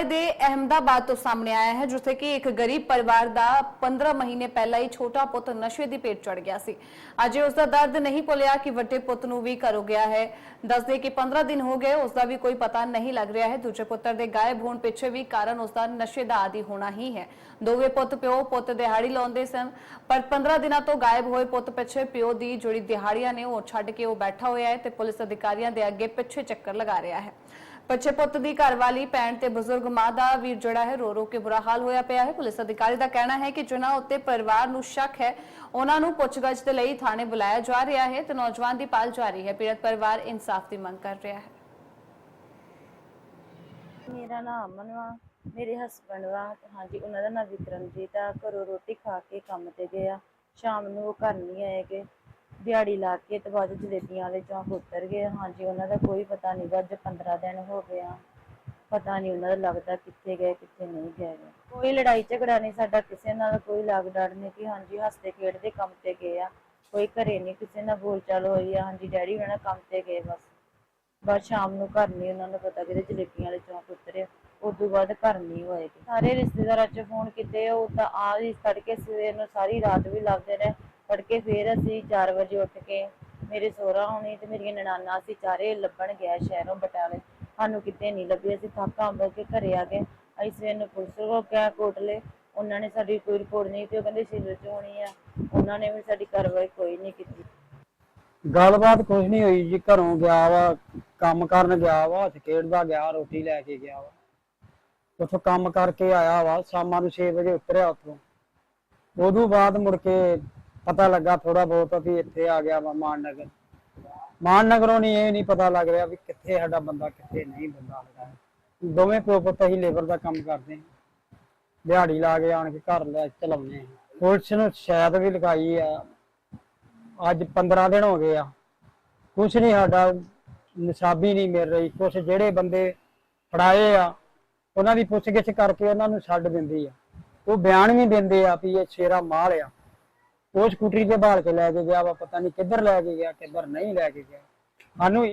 ਬਰਨਾਲੇ ਦੇ ਅਹਿਮਦਾਬਾਦ ਤੋਂ ਸਾਹਮਣੇ ਆਇਆ ਹੈ, ਜਿੱਥੇ ਕਿ ਇੱਕ ਗਰੀਬ ਪਰਿਵਾਰ ਦਾ 15 ਮਹੀਨੇ ਪਹਿਲਾਂ ਹੀ ਛੋਟਾ ਪੁੱਤ ਨਸ਼ੇ ਦੀ ਪੇਟ ਚੜ ਗਿਆ ਸੀ। ਅੱਜ ਉਸ ਦਾ ਦਰਦ ਨਹੀਂ ਭੁੱਲਿਆ ਕਿ ਵੱਡੇ ਪੁੱਤ ਨੂੰ ਵੀ ਘਰੋਂ ਗਿਆ ਹੈ। ਦੱਸਦੇ ਕਿ 15 ਦਿਨ ਹੋ ਗਏ, ਉਸ ਦਾ ਵੀ ਕੋਈ ਪਤਾ ਨਹੀਂ ਲੱਗ ਰਿਹਾ ਹੈ। ਦੂਜੇ ਪੁੱਤਰ ਦੇ ਗਾਇਬ ਹੋਣ ਪਿੱਛੇ ਵੀ ਕਾਰਨ ਉਸ ਦਾ ਨਸ਼ੇ ਦਾ ਆਦੀ ਹੋਣਾ ਹੀ ਹੈ। ਦੋਵੇਂ ਪੁੱਤ ਪਿਓ ਪੁੱਤ ਦਿਹਾੜੀ ਲਾਉਂਦੇ ਸਨ, ਪਰ 15 ਦਿਨਾਂ ਤੋਂ ਗਾਇਬ ਹੋਏ ਪੁੱਤ ਪਿੱਛੇ ਪਿਓ ਦੀ ਜਿਹੜੀ ਦਿਹਾੜੀਆਂ ਨੇ ਉਹ ਛੱਡ ਕੇ ਉਹ ਬੈਠਾ ਹੋਇਆ ਹੈ ਤੇ ਪੁਲਿਸ ਅਧਿਕਾਰੀਆਂ ਦੇ ਅੱਗੇ ਪਿੱਛੇ ਚੱਕਰ ਲਗਾ ਰਿਹਾ ਹੈ। ਬੱਚੇ ਪੁੱਤ ਦੀ ਘਰਵਾਲੀ ਭੈਣ ਤੇ ਬਜ਼ੁਰਗ ਮਾਂ ਦਾ ਵੀ ਜਿਹੜਾ ਹੈ ਰੋ ਰੋ ਕੇ ਬੁਰਾ ਹਾਲ ਹੋਇਆ ਪਿਆ ਹੈ। ਪੁਲਿਸ ਅਧਿਕਾਰੀ ਦਾ ਕਹਿਣਾ ਹੈ ਕਿ ਜਿਨ੍ਹਾਂ ਉੱਤੇ ਪਰਿਵਾਰ ਨੂੰ ਸ਼ੱਕ ਹੈ, ਉਹਨਾਂ ਨੂੰ ਪੁੱਛਗਿੱਛ ਦੇ ਲਈ ਥਾਣੇ ਬੁਲਾਇਆ ਜਾ ਰਿਹਾ ਹੈ ਤੇ ਨੌਜਵਾਨ ਦੀ ਭਾਲ ਜਾਰੀ ਹੈ। ਪੀੜਤ ਪਰਿਵਾਰ ਇਨਸਾਫ ਦੀ ਮੰਗ ਕਰ ਰਿਹਾ ਹੈ। ਮੇਰਾ ਨਾਮ ਅਮਨ ਵਾ ਮੇਰੇ ਹਸਬੰਡ ਵਾ ਹਾਂਜੀ, ਉਹਨਾਂ ਦਾ ਨਾਮ ਵਿਕਰਮਜੀਤ ਆ। ਘਰੋਂ ਰੋਟੀ ਖਾ ਕੇ ਕੰਮ ਤੇ ਗਏ ਆ। ਸ਼ਾਮ ਨੂੰ ਉਹ ਘਰ ਨਹੀਂ ਆਏਗੇ ਦਿਹਾੜੀ ਲਾ ਕੇ ਤੇ ਬਾਅਦ ਜਲੇਬੀਆਂ ਵਾਲੇ ਚੌਂਕ ਉਤਰ ਗਏ। ਹਾਂਜੀ, ਉਹਨਾਂ ਦਾ ਕੋਈ ਪਤਾ ਨਹੀਂ ਅੱਜ 15 ਦਿਨ ਹੋ ਗਏ ਆ। ਪਤਾ ਨਹੀਂ ਉਹਨਾਂ ਦਾ ਲੱਗਦਾ ਕਿੱਥੇ ਗਏ, ਕਿੱਥੇ ਨਹੀਂ ਗਏ। ਕੋਈ ਲੜਾਈ ਝਗੜਾ ਨਹੀਂ ਸਾਡਾ ਕਿਸੇ ਨਾਲ ਕੋਈ ਲਾਗ ਡਾਟ ਨਹੀਂ ਕਿ ਹਾਂਜੀ, ਹੱਸਦੇ ਖੇਡਦੇ ਕੰਮ ਤੇ ਗਏ ਆ। ਕੋਈ ਘਰੇ ਨਹੀਂ ਕਿਸੇ ਨਾਲ ਬੋਲਚਾਲ ਹੋਈ ਆ। ਹਾਂਜੀ, ਡੈਡੀ ਉਹਨਾਂ ਕੰਮ ਤੇ ਗਏ ਬਸ। ਬਸ ਸ਼ਾਮ ਨੂੰ ਘਰ ਨਹੀਂ ਉਹਨਾਂ ਨੂੰ ਪਤਾ ਕਿਤੇ ਜਲੇਬੀਆਂ ਵਾਲੇ ਚੌਂਕ ਉਤਰੇ। ਉਸ ਤੋਂ ਬਾਅਦ ਘਰ ਨਹੀਂ ਹੋਏਗੀ ਸਾਰੇ ਰਿਸ਼ਤੇਦਾਰਾਂ 'ਚ ਫੋਨ ਕੀਤੇ, ਉਹ ਤਾਂ ਆ ਹੀ ਤੜਕੇ ਸਵੇਰ ਨੂੰ ਸਾਰੀ ਰਾਤ ਵੀ ਲੱਭਦੇ ਰਹੇ। ਤੜਕੇ ਫੇਰ ਅਸੀਂ 4 ਵਜੇ ਉੱਠ ਕੇ ਮੇਰੇ ਸੋਹਰਾ ਹੋਣੀ ਤੇ ਮੇਰੀਆਂ ਨਨਾਨਾ ਅਸੀਂ ਚਾਰੇ ਲੱਭਣ ਗਿਆ ਸ਼ਹਿਰੋਂ ਬਟਾਲੇ। ਸਾਨੂੰ ਕਿਤੇ ਨਹੀਂ ਲੱਭੀ, ਅਸੀਂ ਥੱਕ ਅੰਬ ਕੇ ਘਰੇ ਆ ਗਏ। ਅਸੀਂ ਸਵੇਰ ਨੂੰ ਪੁਲਿਸ ਕੋਲ ਗਿਆ ਕੋਟਲੇ। ਉਹਨਾਂ ਨੇ ਸਾਡੀ ਕੋਈ ਰਿਪੋਰਟ ਨਹੀਂ ਤੇ ਉਹ ਕਹਿੰਦੇ ਸਿਵਲ 'ਚ ਹੋਣੀ ਆ। ਉਹਨਾਂ ਨੇ ਵੀ ਸਾਡੀ ਕਾਰਵਾਈ ਕੋਈ ਨਹੀਂ ਕੀਤੀ। ਗੱਲਬਾਤ ਕੁਝ ਨਹੀਂ ਹੋਈ ਜੀ, ਘਰੋਂ ਗਿਆ ਵਾ, ਕੰਮ ਕਰਨ ਗਿਆ ਵਾ, ਹੱਥ ਖੇਡਦਾ ਗਿਆ, ਰੋਟੀ ਲੈ ਕੇ ਗਿਆ ਵਾ। ਉੱਥੋਂ ਕੰਮ ਕਰਕੇ ਆਇਆ ਵਾ, ਸ਼ਾਮਾਂ ਨੂੰ 6 ਵਜੇ ਉਤਰਿਆ ਉੱਥੋਂ। ਉਦੋਂ ਬਾਅਦ ਮੁੜ ਕੇ ਪਤਾ ਲੱਗਾ ਥੋੜਾ ਬਹੁਤ ਵੀ ਇੱਥੇ ਆ ਗਿਆ ਵਾ ਮਾਨਨਗਰ। ਮਾਨਨਗਰੋਂ ਨਹੀਂ ਇਹ ਨਹੀਂ ਪਤਾ ਲੱਗ ਰਿਹਾ ਵੀ ਕਿੱਥੇ ਸਾਡਾ ਬੰਦਾ, ਕਿੱਥੇ ਨਹੀਂ ਬੰਦਾ ਹੈਗਾ। ਦੋਵੇਂ ਪਿਓ ਪੁੱਤ ਅਸੀਂ ਲੇਬਰ ਦਾ ਕੰਮ ਕਰਦੇ ਹਾਂ। ਦਿਹਾੜੀ ਲਾ ਕੇ ਆਣ ਕੇ ਘਰ ਲੈ ਚਲਾਉਂਦੇ ਹਾਂ। ਪੁਲਿਸ ਨੂੰ ਸ਼ਿਕਾਇਤ ਵੀ ਲਗਾਈ ਆ। ਅੱਜ 15 ਦਿਨ ਹੋ ਗਏ ਆ। ਕੁਛ ਨਹੀਂ ਸਾਡਾ ਨਿਸ਼ਾਬੀ ਨਹੀਂ ਮਿਲ ਰਹੀ। ਕੁਛ ਜਿਹੜੇ ਬੰਦੇ ਫੜਾਏ ਆ, ਉਹਨਾਂ ਦੀ ਪੁੱਛਗਿੱਛ ਕਰਕੇ ਉਹਨਾਂ ਨੂੰ ਛੱਡ ਦਿੰਦੀ ਆ। ਉਹ ਬਿਆਨ ਵੀ ਦਿੰਦੇ ਆ ਵੀ ਇਹ ਸ਼ੇਰਾ ਮਾਲ ਆ। ਉਹ ਸਕੂਟਰੀ ਤੇ ਬਾਲ ਕੇ ਲੈ ਕੇ ਗਿਆ ਵਾ, ਪਤਾ ਨਹੀਂ ਕਿੱਧਰ ਲੈ ਕੇ ਗਿਆ, ਕਿੱਧਰ ਨਹੀਂ ਲੈ ਕੇ ਗਿਆ। ਸਾਨੂੰ